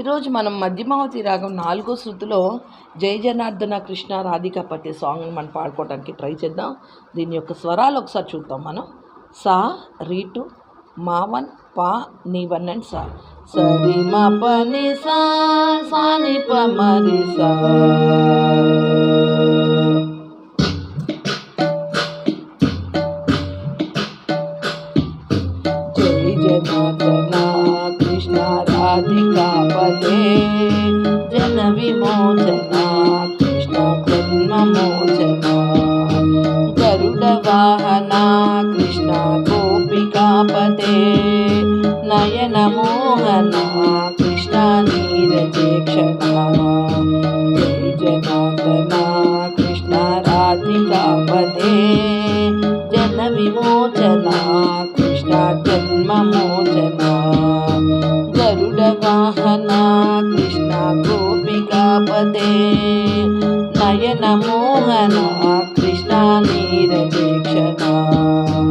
ఈరోజు మనం మధ్యమావతి రాగం నాలుగో శృతిలో జయ జనార్దన కృష్ణ రాధికాపతి సాంగ్ని మనం పాడుకోవడానికి ట్రై చేద్దాం. దీని యొక్క స్వరాలు ఒకసారి చూద్దాం మనం. సా రీటు మావన్ పా నీ వన్ అండ్ సా. సరి మా పని సా సాని ప సా. గరుడ వాహన కృష్ణ గోపికాపతే నయన మోహన కృష్ణ నీరజేక్షణ జై జనార్దన కృష్ణ రాధికాపతే జన విమోచన కృష్ణ జన్మ మోచన గరుడ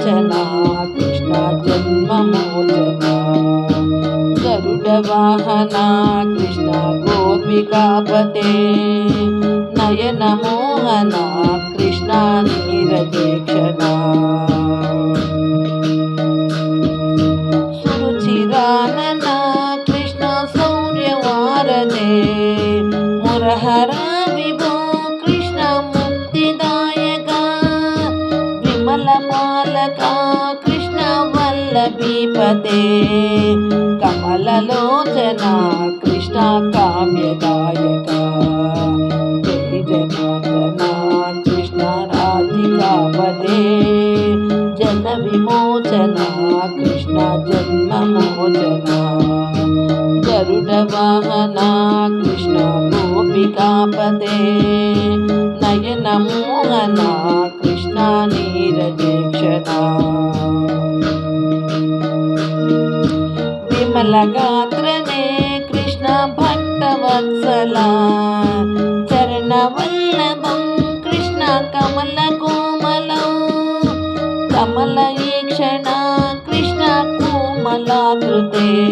విమోచన కృష్ణ జన్మ మోచన గరుడ వాహన కృష్ణ గోపికాపతే. నయన మోహన కృష్ణ నీరజేక్షణ. వల్లభీపతే కమలలోచన కృష్ణ కామ్యదాయక జై జనార్దన కృష్ణ రాధికాపదే జన విమోచన కృష్ణ జన్మ మోచన. గరుడ వాహన కృష్ణ గోపికాపదే నయన మోహన కృష్ణ నీరజక్షణ. విమల కృష్ణ భక్త వత్సల చరణవల్లభం కృష్ణ కమల కోమలం. కమల ఈక్షణ కృష్ణ కోమలాకృతే.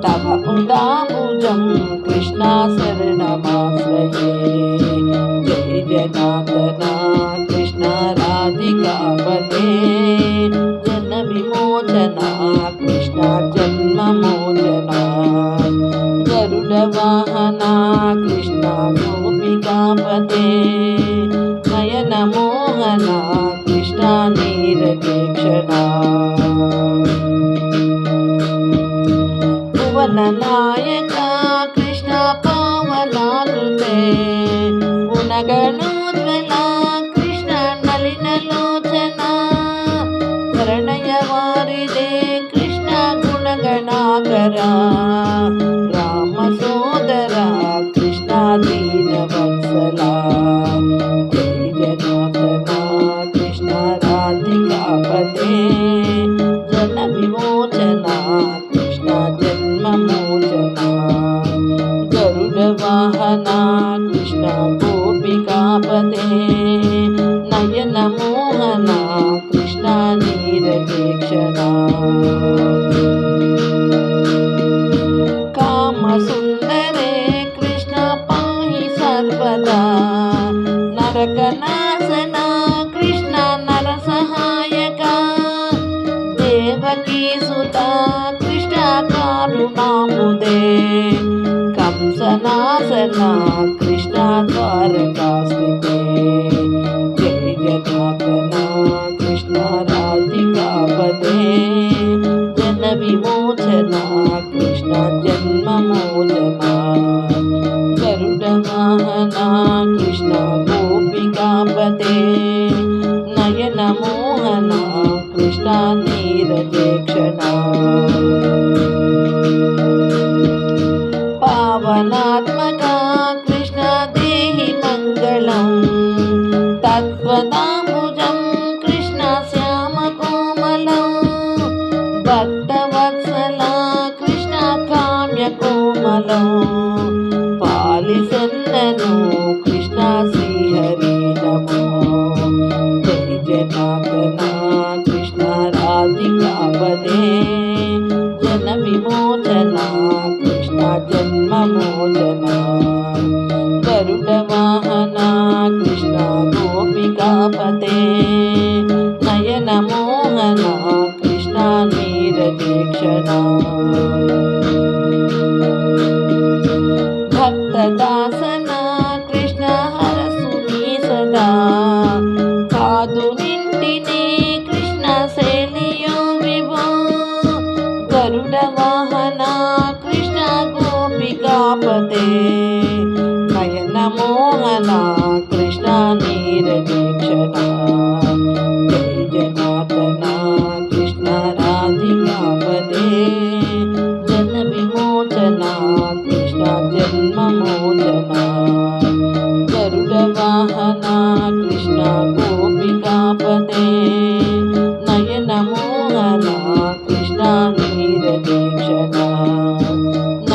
తవ ఉదాభుజం కృష్ణ శరణమాశ్రయే. జయ జనార్దన. భువన నాయక కృష్ణ పావనాకృతే గుణగణోజ్వల కృష్ణ జన్మ కృష్ణ గోపికాపతే నయన కృష్ణ నీరజేక్షణ కంసనాశన కృష్ణ ద్వారకాస్థితే జై జనార్దన కృష్ణ రాధికాపదే జన విమోచన కృష్ణ జన్మ మోచన. గరుడ కృష్ణ నయన మోహన కృష్ణ నీరజేక్షణ. त्वनात्मना कृष्ण देहि मङ्गलं तत्त्वदा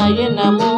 కృష్ణ నీరదీక్షణ నయన మోహన